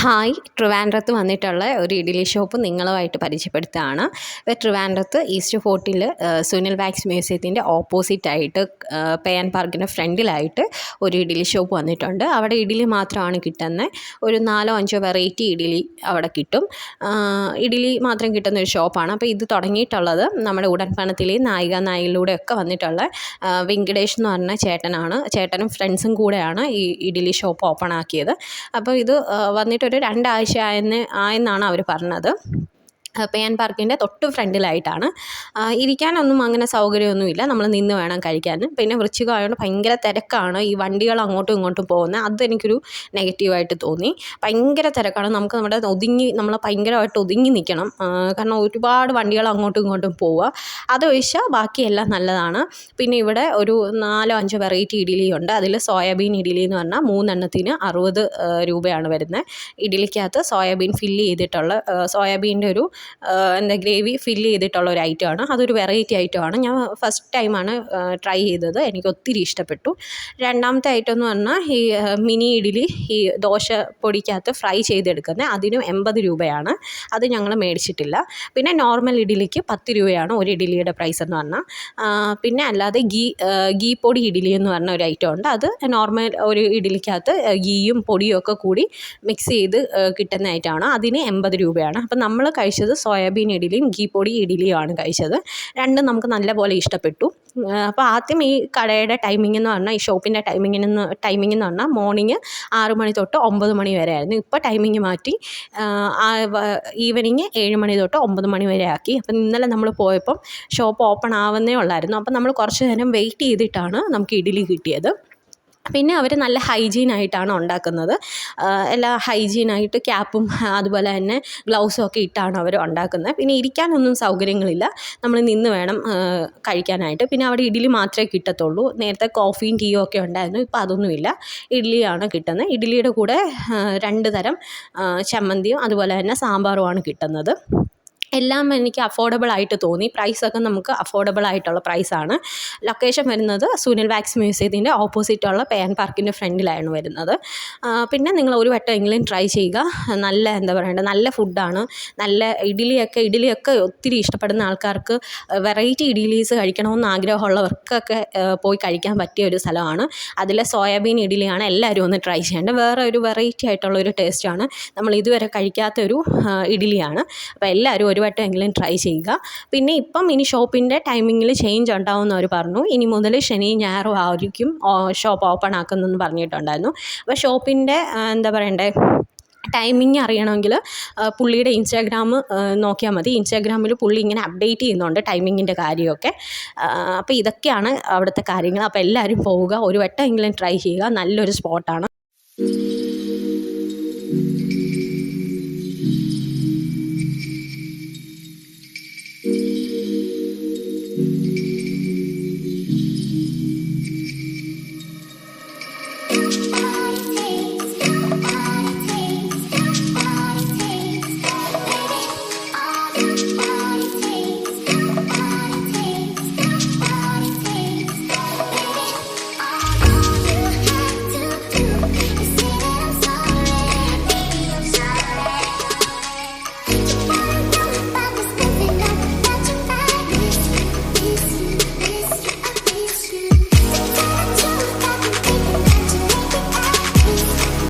Hi. ട്രിവാൻഡ്രത്ത് വന്നിട്ടുള്ള ഒരു ഇഡ്ഡലി ഷോപ്പ് നിങ്ങളുമായിട്ട് പരിചയപ്പെടുത്തുകയാണ്. ഇപ്പോൾ ട്രിവാൻഡ്രത്ത് ഈസ്റ്റ് ഫോർട്ടിൽ സുനിൽ വാക്സ് മ്യൂസിയത്തിന്റെ ഓപ്പോസിറ്റായിട്ട് പേൻ പാർക്കിന്റെ ഫ്രണ്ടിലായിട്ട് ഒരു ഇഡ്ഡലി ഷോപ്പ് വന്നിട്ടുണ്ട്. അവിടെ ഇഡ്ഡലി മാത്രമാണ് കിട്ടുന്നത് ഒരു നാലോ അഞ്ചോ വെറൈറ്റി ഇഡ്ഡലി അവിടെ കിട്ടും. ഇഡ്ഡലി മാത്രം കിട്ടുന്ന ഒരു ഷോപ്പാണ്. അപ്പോൾ ഇത് തുടങ്ങിയിട്ടുള്ളത് നമ്മുടെ ഉടൻപണത്തിലെ നായിക നായികയിലൂടെ ഒക്കെ വന്നിട്ടുള്ള വെങ്കടേഷ് എന്ന് പറഞ്ഞ ചേട്ടനാണ്. ചേട്ടനും ഫ്രണ്ട്സും കൂടെയാണ് ഈ ഇഡ്ഡലി ഷോപ്പ് ഓപ്പൺ ആക്കിയത്. അപ്പോൾ ഇത് ആ, വന്നിട്ടൊരു രണ്ടാഴ്ച ആയെന്ന് ആയെന്നാണ് അവർ പറഞ്ഞത്. ആ, പേ ആൻഡ് പാർക്കിന്റെ തൊട്ട് ഫ്രണ്ടിലായിട്ടാണ്. ഇരിക്കാനൊന്നും അങ്ങനെ സൗകര്യമൊന്നുമില്ല. നമ്മൾ നിന്ന് വേണം കഴിക്കാൻ. പിന്നെ വൃശ്ചികമായതുകൊണ്ട് ഭയങ്കര തിരക്കാണ്. ഈ വണ്ടികൾ അങ്ങോട്ടും ഇങ്ങോട്ടും പോകുന്നത്. അതെനിക്കൊരു നെഗറ്റീവായിട്ട് തോന്നി. ഭയങ്കര തിരക്കാണ്. നമുക്ക് നമ്മുടെ ഒതുങ്ങി നമ്മൾ ഭയങ്കരമായിട്ട് ഒതുങ്ങി നിൽക്കണം. കാരണം ഒരുപാട് വണ്ടികൾ അങ്ങോട്ടും ഇങ്ങോട്ടും പോവുക. അതൊഴിച്ചാൽ ബാക്കിയെല്ലാം നല്ലതാണ്. പിന്നെ ഇവിടെ ഒരു നാലോ അഞ്ചോ വെറൈറ്റി ഇഡ്ഡലി ഉണ്ട് അതിൽ സോയാബീൻ ഇഡ്ഡലി എന്ന് പറഞ്ഞാൽ മൂന്നെണ്ണത്തിന് അറുപത് രൂപയാണ് വരുന്നത്. ഇഡ്ഡലിക്കകത്ത് സോയാബീൻ ഫില്ല് ചെയ്തിട്ടുള്ള സോയാബീന്റെ ഒരു എന്താ ഗ്രേവി ഫില്ല് ചെയ്തിട്ടുള്ള ഒരു ഐറ്റമാണ് അതൊരു വെറൈറ്റി ഐറ്റമാണ് ഞാൻ ഫസ്റ്റ് ടൈമാണ് ട്രൈ ചെയ്തത്. എനിക്ക് ഒത്തിരി ഇഷ്ടപ്പെട്ടു. രണ്ടാമത്തെ ഐറ്റം എന്ന് പറഞ്ഞാൽ ഈ മിനി ഇഡ്ഡലി ഈ ദോശ പൊടിക്കകത്ത് ഫ്രൈ ചെയ്തെടുക്കുന്നത് അതിനും എൺപത് രൂപയാണ്. അത് ഞങ്ങൾ മേടിച്ചിട്ടില്ല. പിന്നെ നോർമൽ ഇഡ്ഡലിക്ക് പത്ത് രൂപയാണ് ഒരു ഇഡ്ഡലിയുടെ പ്രൈസ് എന്ന് പറഞ്ഞാൽ. പിന്നെ അല്ലാതെ ഗീ ഗീ പൊടി ഇഡ്ഡലി എന്ന് പറഞ്ഞ ഒരു ഐറ്റം ഉണ്ട്. അത് നോർമൽ ഒരു ഇഡ്ഡലിക്കകത്ത് ഗീയും പൊടിയും ഒക്കെ കൂടി മിക്സ് ചെയ്ത് കിട്ടുന്ന ഐറ്റമാണ് അതിന് എൺപത് രൂപയാണ്. അപ്പം നമ്മൾ കഴിച്ചത് സോയാബീൻ ഇഡ്ഡലിയും ഗീ പൊടി ഇഡ്ഡലിയുമാണ് കഴിച്ചത്. രണ്ടും നമുക്ക് നല്ലപോലെ ഇഷ്ടപ്പെട്ടു. അപ്പോൾ ആദ്യം ഈ കടയുടെ ടൈമിംഗ് എന്ന് പറഞ്ഞാൽ ഈ ഷോപ്പിന്റെ ടൈമിംഗ് എന്ന് ടൈമിംഗ് എന്ന് പറഞ്ഞാൽ മോർണിംഗ് ആറ് മണി തൊട്ട് ഒമ്പത് മണി വരെ ആയിരുന്നു. ഇപ്പോൾ ടൈമിംഗ് മാറ്റി ഈവനിങ് ഏഴ് മണി തൊട്ട് ഒമ്പത് മണി വരെ ആക്കി. അപ്പം ഇന്നലെ നമ്മൾ പോയപ്പം ഷോപ്പ് ഓപ്പൺ ആവുന്നേ ഉള്ളായിരുന്നു. അപ്പം നമ്മൾ കുറച്ച് നേരം വെയിറ്റ് ചെയ്തിട്ടാണ് നമുക്ക് ഇഡ്ഡലി കിട്ടിയത്. പിന്നെ അവർ നല്ല ഹൈജീൻ ആയിട്ടാണ് ഉണ്ടാക്കുന്നത്. എല്ലാ ഹൈജീനായിട്ട് ക്യാപ്പും അതുപോലെ തന്നെ ഗ്ലൗസും ഒക്കെ ഇട്ടാണ് അവർ ഉണ്ടാക്കുന്നത്. പിന്നെ ഇരിക്കാനൊന്നും സൗകര്യങ്ങളില്ല. നമ്മൾ നിന്ന് വേണം കഴിക്കാനായിട്ട്. പിന്നെ അവിടെ ഇഡ്ഡലി മാത്രമേ കിട്ടത്തുള്ളൂ. നേരത്തെ കോഫിയും ടീയും ഒക്കെ ഉണ്ടായിരുന്നു. ഇപ്പോൾ അതൊന്നുമില്ല ഇഡ്ഡലിയാണ് കിട്ടുന്നത്. ഇഡ്ഡലിയുടെ കൂടെ രണ്ട് തരം ചമ്മന്തിയും അതുപോലെ തന്നെ സാമ്പാറുമാണ് കിട്ടുന്നത്. എല്ലാം എനിക്ക് അഫോർഡബിൾ ആയിട്ട് തോന്നി. പ്രൈസൊക്കെ നമുക്ക് അഫോർഡബിൾ ആയിട്ടുള്ള പ്രൈസാണ് ലൊക്കേഷൻ വരുന്നത് സുനിൽ വാക്സ് മ്യൂസിയത്തിന്റെ ഓപ്പോസിറ്റുള്ള പേൻ പാർക്കിന്റെ ഫ്രണ്ടിലാണ് വരുന്നത്. പിന്നെ നിങ്ങൾ ഒരു വട്ടമെങ്കിലും ട്രൈ ചെയ്യുക. നല്ല എന്താ പറയേണ്ടത് നല്ല ഫുഡാണ് നല്ല ഇഡ്ഡലിയൊക്കെ ഇഡ്ഡലിയൊക്കെ ഒത്തിരി ഇഷ്ടപ്പെടുന്ന ആൾക്കാർക്ക് വെറൈറ്റി ഇഡ്ഡലീസ് കഴിക്കണമെന്ന് ആഗ്രഹമുള്ളവർക്കൊക്കെ പോയി കഴിക്കാൻ പറ്റിയ ഒരു സ്ഥലമാണ്. അതിലെ സോയാബീൻ ഇഡ്ഡലിയാണ് എല്ലാവരും ഒന്ന് ട്രൈ ചെയ്യേണ്ടത്. വേറെ ഒരു വെറൈറ്റി ആയിട്ടുള്ള ഒരു ടേസ്റ്റാണ് നമ്മൾ ഇതുവരെ കഴിക്കാത്ത ഒരു ഇഡ്ഡലിയാണ്. അപ്പോൾ എല്ലാവരും ഒരു വട്ടമെങ്കിലും ട്രൈ ചെയ്യുക. പിന്നെ ഇപ്പം ഇനി ഷോപ്പിന്റെ ടൈമിങ്ങിൽ ചേഞ്ച് ഉണ്ടാവുമെന്ന് അവർ പറഞ്ഞു. ഇനി മുതൽ ശനി ഞായറും ആയിരിക്കും ഷോപ്പ് ഓപ്പൺ ആക്കുന്നതെന്ന് പറഞ്ഞിട്ടുണ്ടായിരുന്നു. അപ്പോൾ ഷോപ്പിന്റെ എന്താ പറയണ്ടേ ടൈമിങ് അറിയണമെങ്കിൽ പുള്ളിയുടെ ഇൻസ്റ്റാഗ്രാം നോക്കിയാൽ മതി. ഇൻസ്റ്റാഗ്രാമിൽ പുള്ളി ഇങ്ങനെ അപ്ഡേറ്റ് ചെയ്യുന്നുണ്ട് ടൈമിങ്ങിന്റെ കാര്യമൊക്കെ. അപ്പോൾ ഇതൊക്കെയാണ് അവിടുത്തെ കാര്യങ്ങൾ. അപ്പോൾ എല്ലാവരും പോവുക ഒരു വട്ടമെങ്കിലും ട്രൈ ചെയ്യുക. നല്ലൊരു സ്പോട്ടാണ്